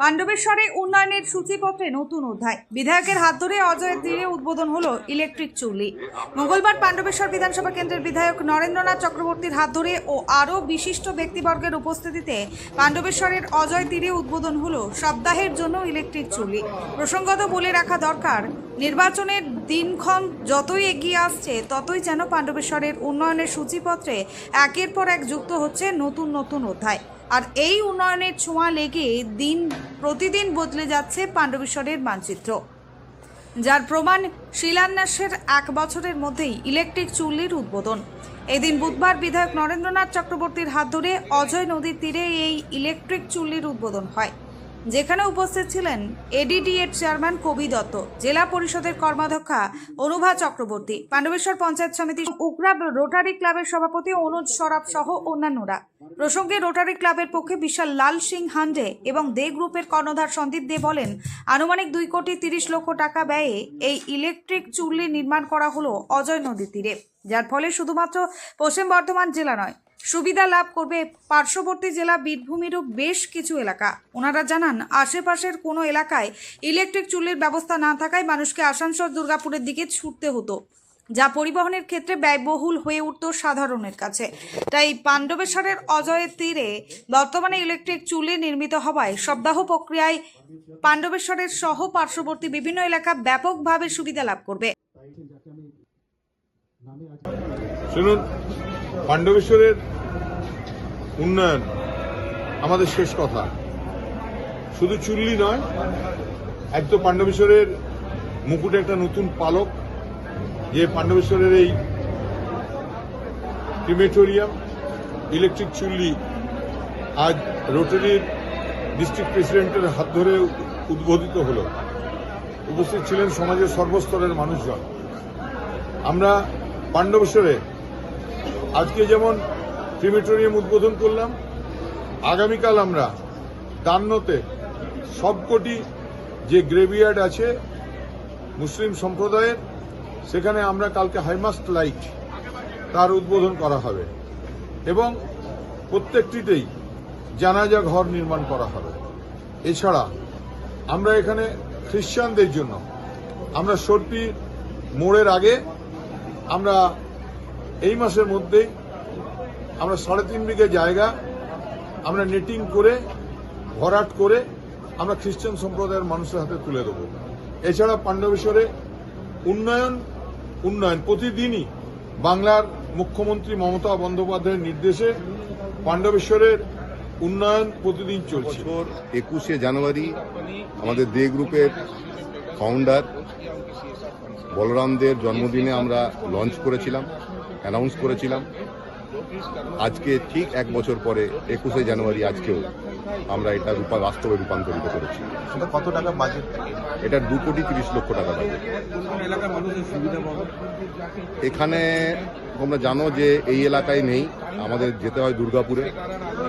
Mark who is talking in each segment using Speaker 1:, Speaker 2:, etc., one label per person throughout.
Speaker 1: পাণ্ডবেশ্বরে উন্নয়নের সূচিপত্রে নতুন অধ্যায়। বিধায়কের হাত ধরে অজয়ের তীরে উদ্বোধন হলো ইলেকট্রিক চুল্লি। মঙ্গলবার পাণ্ডবেশ্বর বিধানসভা কেন্দ্রের বিধায়ক নরেন্দ্রনাথ চক্রবর্তীর হাত ধরে ও আরও বিশিষ্ট ব্যক্তিবর্গের উপস্থিতিতে পাণ্ডবেশ্বরের অজয় তীরে উদ্বোধন হলো সপ্তাহের জন্য ইলেকট্রিক চুল্লি। প্রসঙ্গত বলে রাখা দরকার, নির্বাচনের দিনক্ষণ যতই এগিয়ে আসছে, ততই যেন পাণ্ডবেশ্বরের উন্নয়নের সূচিপত্রে একের পর এক যুক্ত হচ্ছে নতুন নতুন অধ্যায়। আর এই উন্নয়নের ছোঁয়া লেগে দিন প্রতিদিন বদলে যাচ্ছে পাণ্ডবেশ্বরের মানচিত্র। যার প্রমাণ শিলান্যাসের এক বছরের মধ্যেই ইলেকট্রিক চুল্লির উদ্বোধন। এদিন বুধবার বিধায়ক নরেন্দ্রনাথ চক্রবর্তীর হাত ধরে অজয় নদীর তীরে এই ইলেকট্রিক চুল্লির উদ্বোধন হয়। যেখানে উপস্থিত ছিলেন এডিডিএর চেয়ারম্যান কবি দত্ত, জেলা পরিষদের কর্মাধ্যক্ষা অনুভা চক্রবর্তী, পাণ্ডবেশ্বর পঞ্চায়েত সমিতি উকরাব রোটারি ক্লাবের সভাপতি অনুজ সরাব সহ অন্যান্যরা। প্রসঙ্গে রোটারি ক্লাবের পক্ষে বিশাল লাল সিং হান্ডে এবং দে গ্রুপের কর্ণধার সন্দীপ দে বলেন, আনুমানিক দুই কোটি তিরিশ লক্ষ টাকা ব্যয়ে এই ইলেকট্রিক চুল্লি নির্মাণ করা হলো অজয় নদীর তীরে, যার ফলে শুধুমাত্র পশ্চিম বর্ধমান জেলা নয় সুবিধা লাভ করবে পার্শ্ববর্তী জেলা বীরভূমিরও বেশ কিছু এলাকা। ওনারা জানান, আশেপাশের কোনো এলাকায় ইলেকট্রিক চুল্লির ব্যবস্থা না থাকায় মানুষকে আসানসোল, দুর্গাপুরের দিকে ছুটতে হতো, যা পরিবহনের ক্ষেত্রে ব্যয়বহুল হয়ে উঠত সাধারণের কাছে। তাই পাণ্ডবেশ্বরের অজয়ের তীরে বর্তমানে ইলেকট্রিক চুল্লি নির্মিত হওয়ায় সপ্তাহ প্রক্রিয়ায় পাণ্ডবেশ্বরের সহ পার্শ্ববর্তী বিভিন্ন এলাকা ব্যাপকভাবে সুবিধা লাভ করবে।
Speaker 2: শুনুন, পাণ্ডবেশ্বরের উন্নয়ন আমাদের শেষ কথা। শুধু চুল্লি নয়, এক তো পাণ্ডবেশ্বরের মুকুটে একটা নতুন পালক, যে পাণ্ডবেশ্বরের এই ক্রিমেটোরিয়াম, ইলেকট্রিক চুল্লি আজ রোটারির ডিস্ট্রিক্ট প্রেসিডেন্টের হাত ধরে উদ্বোধিত হল। উপস্থিত ছিলেন সমাজের সর্বস্তরের মানুষজন। আমরা পাণ্ডবেশ্বরে আজকে যেমন ক্রিমেটোরিয়াম উদ্বোধন করলাম, আগামীকাল আমরা দান্নতে সবকটি যে গ্রেভিয়ার্ড আছে মুসলিম সম্প্রদায়ের, সেখানে আমরা কালকে হাইমাস্ট লাইট তার উদ্বোধন করা হবে এবং প্রত্যেকটিতেই জানাজা ঘর নির্মাণ করা হবে। এছাড়া আমরা এখানে খ্রিস্টানদের জন্য, আমরা সর্টি মোড়ের আগে আমরা এই মাসের মধ্যেই আমরা সাড়ে তিন বিঘে জায়গা আমরা নেটিং করে, ভরাট করে আমরা খ্রিস্টান সম্প্রদায়ের মানুষের হাতে তুলে দেবো। এছাড়া পাণ্ডবেশ্বরে উন্নয়ন উন্নয়ন প্রতিদিনই বাংলার মুখ্যমন্ত্রী মমতা বন্দ্যোপাধ্যায়ের নির্দেশে পাণ্ডবেশ্বরের উন্নয়ন প্রতিদিন চলছে।
Speaker 3: একুশে জানুয়ারি আমাদের দে গ্রুপের ফাউন্ডার বলরামদের জন্মদিনে আমরা লঞ্চ করেছিলাম অ্যানাউন্স করেছিলাম। আজকে ঠিক এক বছর পরে একুশে জানুয়ারি আজকেও আমরা এটা রূপা বাস্তবে রূপান্তরিত করেছি।
Speaker 4: কত টাকা বাজেট
Speaker 3: এটা দু কোটি তিরিশ লক্ষ টাকা বাজেট এখানে তোমরা জানো যে এই এলাকায় নেই আমাদের যেতে হয় দুর্গাপুরে।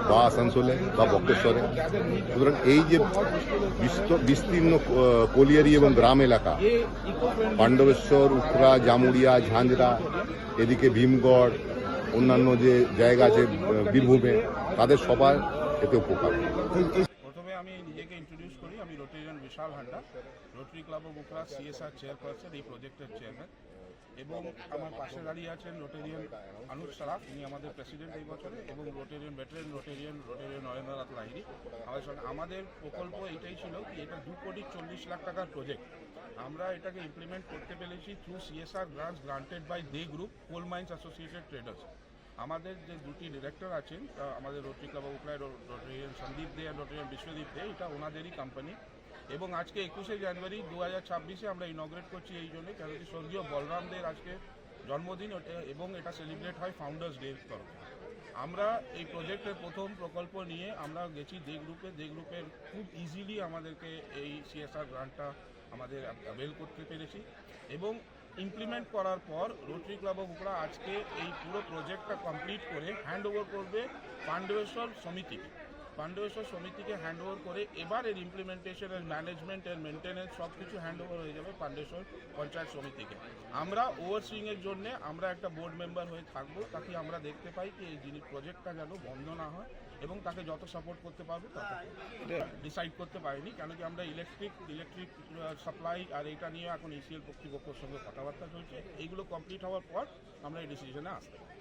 Speaker 3: বা আসানসোলে বা বক্রেশ্বরে। সুতরাং এই যে বিস্ত- বিস্তীর্ণ কলিয়ারি এবং গ্রাম এলাকা, পাণ্ডবেশ্বর উখরা জামুরিয়া ঝাঁঝরা, এদিকে ভীমগড়, অন্যান্য যে জায়গা আছে বীরভূমে, তাদের সবার এতে উপকার।
Speaker 5: আমি নিজেকে ইন্ট্রোডিউস করি Rotarian Bishal Rotary Club of CSR chairperson এই প্রজেক্টের চেয়ারম্যান এবং আমার পাশে দাঁড়িয়ে আছেন রোটেরিয়ান অনুজ সারাফ ইনি আমাদের প্রেসিডেন্ট এই বছরে, এবং Rotarian veteran Rotarian Rotarian Narendranath Lahiri আমাদের সঙ্গে, আমাদের প্রকল্প এটাই ছিল কি, এটা দু কোটি চল্লিশ লাখ টাকার প্রজেক্ট আমরা এটাকে ইমপ্লিমেন্ট করতে পেরেছি through CSR grants granted by the group coal mines associated traders আমাদের যে দুটি ডিরেক্টর আছেন আমাদের রোটারি ক্লাব অফ উকলায় রোটারিয়ান সন্দীপ দে আর রোটারিয়ান বিশ্বদীপ দে, এটা ওনাদেরই কোম্পানি এবং আজকে একুশে জানুয়ারি দু হাজার ছাব্বিশে আমরা ইনগ্রেট করছি এই জন্য কেন কি স্বর্গীয় বলরাম দের আজকে জন্মদিন এবং এটা সেলিব্রেট হয় ফাউন্ডার্স ডে তরফে। আমরা এই প্রজেক্টের প্রথম প্রকল্প নিয়ে আমরা গেছি দে গ্রুপে দে গ্রুপের খুব ইজিলি আমাদেরকে এই সিএসআর গ্রান্টটা আমাদের অ্যাভেল করতে পেরেছি এবং ইমপ্লিমেন্ট করার পর রোটারি ক্লাব অফ উকড়া আজকে এই পুরো প্রজেক্টটা কমপ্লিট করে হ্যান্ড ওভার করবে পাণ্ডবেশ্বর সমিতিকে পাণ্ডবেশ্বর সমিতিকে হ্যান্ড ওভার করে এবার এর ইমপ্লিমেন্টেশন এর ম্যানেজমেন্ট এর মেনটেন্যান্স সব কিছু হ্যান্ড ওভার হয়ে যাবে পাণ্ডবেশ্বর পঞ্চায়েত সমিতিকে। আমরা ওভারসিং এর জন্য আমরা একটা বোর্ড মেম্বার হয়ে থাকব, তাকে আমরা দেখতে পাই কি এই জিনিস প্রজেক্টটা যেন বন্ধ না হয় এবং তাকে যত সাপোর্ট করতে পারব তত ডিসাইড করতে পারিনি কেন কি আমরা ইলেকট্রিক ইলেকট্রিক সাপ্লাই আর এটা নিয়ে এখন ইসিএল কর্তৃপক্ষের সঙ্গে কথাবার্তা চলছে। এইগুলো কমপ্লিট হওয়ার পর আমরা এই ডিসিশনে আসতে পারি